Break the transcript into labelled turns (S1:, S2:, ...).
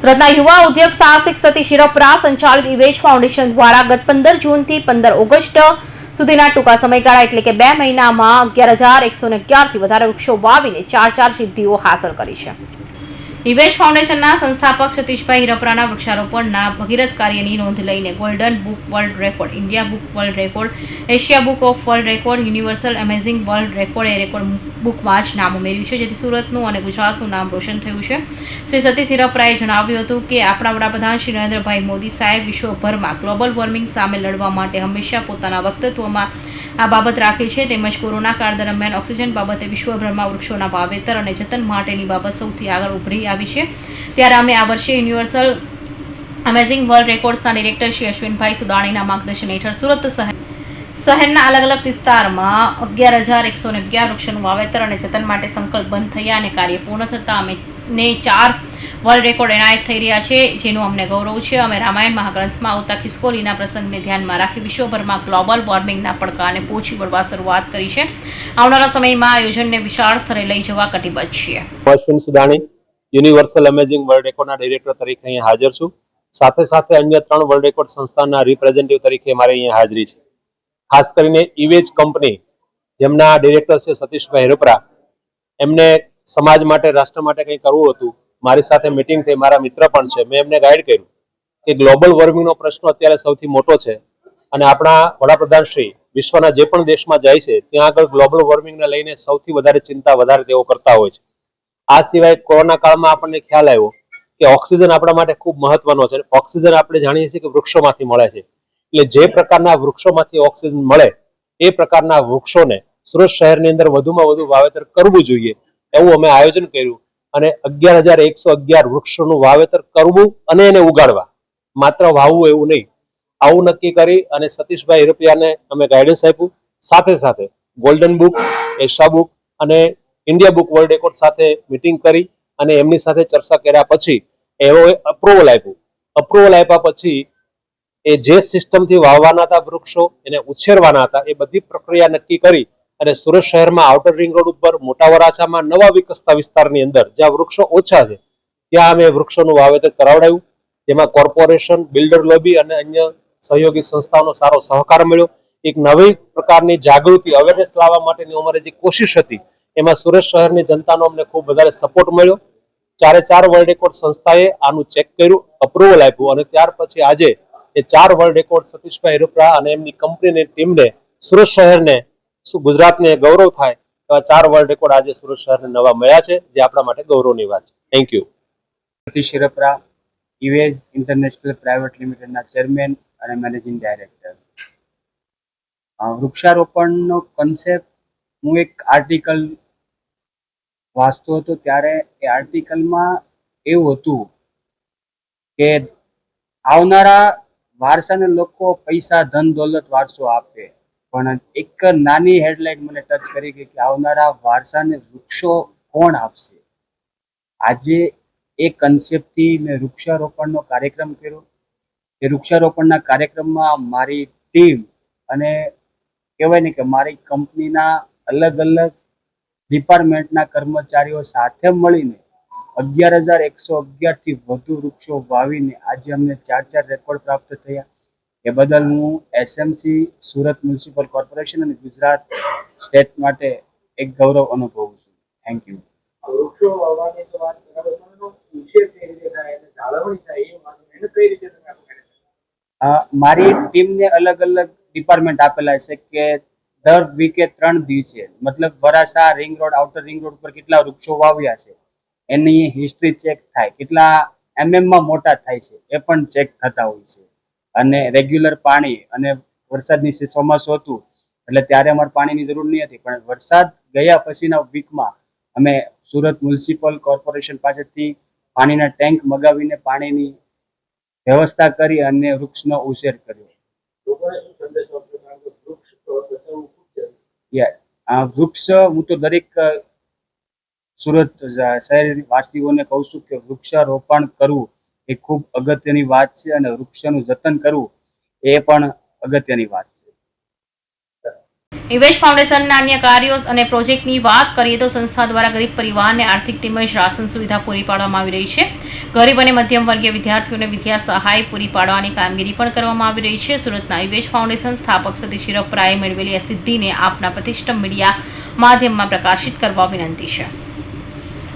S1: સુરતના યુવા ઉદ્યોગ સાહસિક સતી શિરપરા સંચાલિત ઇવેજ ફાઉન્ડેશન દ્વારા ગત પંદર જૂનથી પંદર ઓગસ્ટ સુધીના ટૂંકા સમયગાળા એટલે કે બે મહિનામાં અગિયાર હજાર એકસો અગિયારથી વધારે વૃક્ષો વાવીને ચાર ચાર સિદ્ધિઓ હાંસલ કરી છે. ઇવેજ ફાઉન્ડેશનના સંસ્થાપક સતીશભાઈ હિરપરાના વૃક્ષારોપણના ભગીરથ કાર્યની નોંધ લઈને golden book world record, India book world record, Asia book of world record, universal amazing world record A record બુકમાં નામ ઉમેર્યું છે, જેથી સુરતનું અને ગુજરાતનું નામ રોશન થયું છે. શ્રી સતીશ હિરપરાએ જણાવ્યું હતું કે આપણા વડાપ્રધાન શ્રી નરેન્દ્રભાઈ મોદી સાહેબ વિશ્વભરમાં ગ્લોબલ વોર્મિંગ સામે લડવા માટે હંમેશા પોતાના વક્તત્વમાં આ બાબત રાખી છે તેમજ કોરોના કાળ દરમિયાન ઓક્સિજન બાબતે વિશ્વભરમાં વૃક્ષોના વાવેતર અને જતન માટેની બાબત સૌથી આગળ ઉભરી આવી છે. ત્યારે અમે આ વર્ષે યુનિવર્સલ અમેઝિંગ વર્લ્ડ રેકોર્ડ્સના ડિરેક્ટર શ્રી અશ્વિનભાઈ સુદાણીના માર્ગદર્શન હેઠળ સુરત શહેર શહેરના અલગ અલગ વિસ્તારમાં અગિયાર હજાર એકસો અગિયાર વૃક્ષોનું વાવેતર અને જતન માટે સંકલ્પ બંધ થયા અને કાર્ય પૂર્ણ થતાં અમે ને ચાર વર્લ્ડ રેકોર્ડ એનાયત થઈ રહ્યા છે, જેનું અમને ગૌરવ છે. અમે રામાયણ મહાગ્રંથમાં આવતા ખિસકોલીના પ્રસંગને ધ્યાનમાં રાખી વિશ્વભરમાં ગ્લોબલ વોર્મિંગના પડકારને પહોંચી વળવા શરૂઆત કરી છે. આવનારા સમયમાં આયોજનને વિશાળ સ્તરે લઈ જવા કટિબદ્ધ છીએ.
S2: Ashwin Sudani universal amazing world રેકોર્ડના director તરીકે અહીંયા હાજર છું. સાથે સાથે અન્ય ત્રણ વર્લ્ડ રેકોર્ડ સંસ્થાના રિપ્રેઝેન્ટેટિવ તરીકે મારે અહીંયા હાજરી છે. ખાસ કરીને ઇવેજ કંપની જેમના ડિરેક્ટર છે સતીશભાઈ હેરોપરા. એમને સમાજ માટે, રાષ્ટ્ર માટે કંઈ કરવું હતું? મારી સાથે મિટિંગ થઈ, મારા મિત્ર પણ છે. મેં એમને ગાઈડ કર્યું કે ગ્લોબલ વોર્મિંગનો પ્રશ્ન અત્યારે સૌથી મોટો છે અને આપણા વડાપ્રધાન શ્રી વિશ્વના જે પણ દેશમાં જાય છે, ત્યાં આગળ ગ્લોબલ વોર્મિંગને લઈને સૌથી વધારે ચિંતા વધારે તેઓ કરતા હોય છે. આ સિવાય કોરોના કાળમાં આપણને ખ્યાલ આવ્યો કે ઓક્સિજન આપણા માટે ખૂબ મહત્વનો છે. ઓક્સિજન આપણે જાણીએ છીએ કે વૃક્ષોમાંથી મળે છે. એટલે જે પ્રકારના વૃક્ષોમાંથી ઓક્સિજન મળે, એ પ્રકારના વૃક્ષોને સુરત શહેરની અંદર વધુમાં વધુ વાવેતર કરવું જોઈએ. એવું અમે આયોજન કર્યું અને અગિયાર હજાર એકસો અગિયાર વૃક્ષોનું વાવેતર કરવું અને એને ઉગાડવા. માત્ર વાવવું એવું નહીં, આવું નક્કી કરી અને સતીશભાઈ હિરપિયાને અમે ગાઈડન્સ આપ્યું. સાથે સાથે ગોલ્ડન બુક એશા બુક અને ઇન્ડિયા બુક વર્લ્ડ રેકોર્ડ સાથે મિટિંગ કરી અને એમની સાથે ચર્ચા કર્યા પછી એવો અપ્રુવલ આપ્યું. અપ્રુવલ આપ્યા પછી એ જે સિસ્ટમથી વાવવાના હતા વૃક્ષો, એને ઉછેરવાના હતા, એ બધી પ્રક્રિયા નક્કી કરી અને સુરત શહેરમાં આઉટર રિંગ રોડ ઉપર મોટા વરાછામાં નવા વિકસતા વિસ્તારની અંદર જ્યાં વૃક્ષો ઓછા છે, ત્યાં અમે વૃક્ષોનું વાવેતર કરાવડાયું. જેમાં કોર્પોરેશન બિલ્ડર લોબી અને અન્ય સહયોગી સંસ્થાઓનો સારો સહકાર મળ્યો. એક નવી પ્રકારની જાગૃતિ અવેરનેસ લાવવા માટેની અમારી જે કોશિશ હતી, એમાં સુરત શહેરની જનતાનો અમને ખૂબ વધારે સપોર્ટ મળ્યો. ચારે ચાર વર્લ્ડ રેકોર્ડ સંસ્થાએ આનું ચેક કર્યું અપ્રુવલ આપ્યું અને ત્યાર પછી આજે એ ચાર વર્લ્ડ રેકોર્ડ સતીશભાઈ રૂપરા અને એમની કંપનીની ટીમને સુરત શહેરને શું ગુજરાતને ગૌરવ થાય એવા ચાર વર્લ્ડ રેકોર્ડ આજે સુરત શહેરને નવા મળ્યા છે, જે આપણા માટે ગૌરવની વાત છે. થેન્ક યુ
S3: શિરપરા ઇવેજ ઇન્ટરનેશનલ પ્રાઇવેટ લિમિટેડના ચેરમેન અને મેનેજિંગ ડાયરેક્ટર. વૃક્ષારોપણનો કન્સેપ્ટ હું એક આર્ટિકલ વાંચતો હતો ત્યારે એ આર્ટિકલમાં એવું હતું કે આવનારા વારસાને લોકો પૈસા, ધન, દોલત, વારસો આપે. પણ એક નાની હેડલાઇન મને ટચ કરી ગઈ કે આવનારા વારસાને વૃક્ષો કોણ આપશે? આજે એ કન્સેપ્ટથી મેં વૃક્ષારોપણનો કાર્યક્રમ કર્યો. એ વૃક્ષારોપણના કાર્યક્રમમાં મારી ટીમ અને કહેવાય ને કે મારી કંપનીના અલગ અલગ ડિપાર્ટમેન્ટના કર્મચારીઓ સાથે મળીને અગિયાર હજાર એકસો અગિયારથી વધુ વૃક્ષો વાવીને આજે અમને ચાર ચાર રેકોર્ડ પ્રાપ્ત થયા. એ બદલ હું એસએમસી સુરત મ્યુનિસિપલ કોર્પોરેશન અને ગુજરાત સ્ટેટ માટે એક ગૌરવ અનુભવું છું. થેન્ક યુ મારી ટીમને અલગ અલગ ડિપાર્ટમેન્ટ આપેલા છે કે દર વીકે ત્રણ દિવસે મતલબ વરાસા ring road outer ring road પર કેટલા વૃક્ષો વાવ્યા છે એની હિસ્ટ્રી ચેક થાય. કેટલા એમએમમાં માં મોટા થાય છે એ પણ ચેક થતા હોય છે. અને રેગ્યુલર પાણી અને વરસાદની ચોમાસું હતું એટલે ત્યારે અમારે પાણીની જરૂર નહીં હતી. પણ વરસાદ ગયા પછીના વીકમાં અમે સુરત મ્યુનિસિપલ કોર્પોરેશન પાસેથી પાણીના ટેન્ક મગાવીને પાણીની વ્યવસ્થા કરી અને વૃક્ષનો ઉછેર કર્યો. આ વૃક્ષ હું તો દરેક સુરત શહેર વાસીઓને કહું છું કે વૃક્ષારોપણ કરવું એ ખૂબ અગત્યની વાત છે અને વૃક્ષનું જતન કરવું એ પણ અગત્યની વાત છે.
S1: નિવેશ ફાઉન્ડેશનના અન્ય કાર્યો અને પ્રોજેક્ટની વાત કરીએ તો સંસ્થા દ્વારા ગરીબ પરિવારને આર્થિક તેમજ રાશન સુવિધા પૂરી પાડવામાં આવી રહી છે. ગરીબ અને મધ્યમ વર્ગીય વિદ્યાર્થીઓને વિદ્યા સહાય પૂરી પાડવાની કામગીરી પણ કરવામાં આવી રહી છે. સુરતના નિવેશ ફાઉન્ડેશન સ્થાપક સતીશ શિરોપરાએ મેળવેલી આ સિદ્ધિને આપના પ્રતિષ્ઠિત મીડિયા માધ્યમમાં પ્રકાશિત કરવા વિનંતી છે.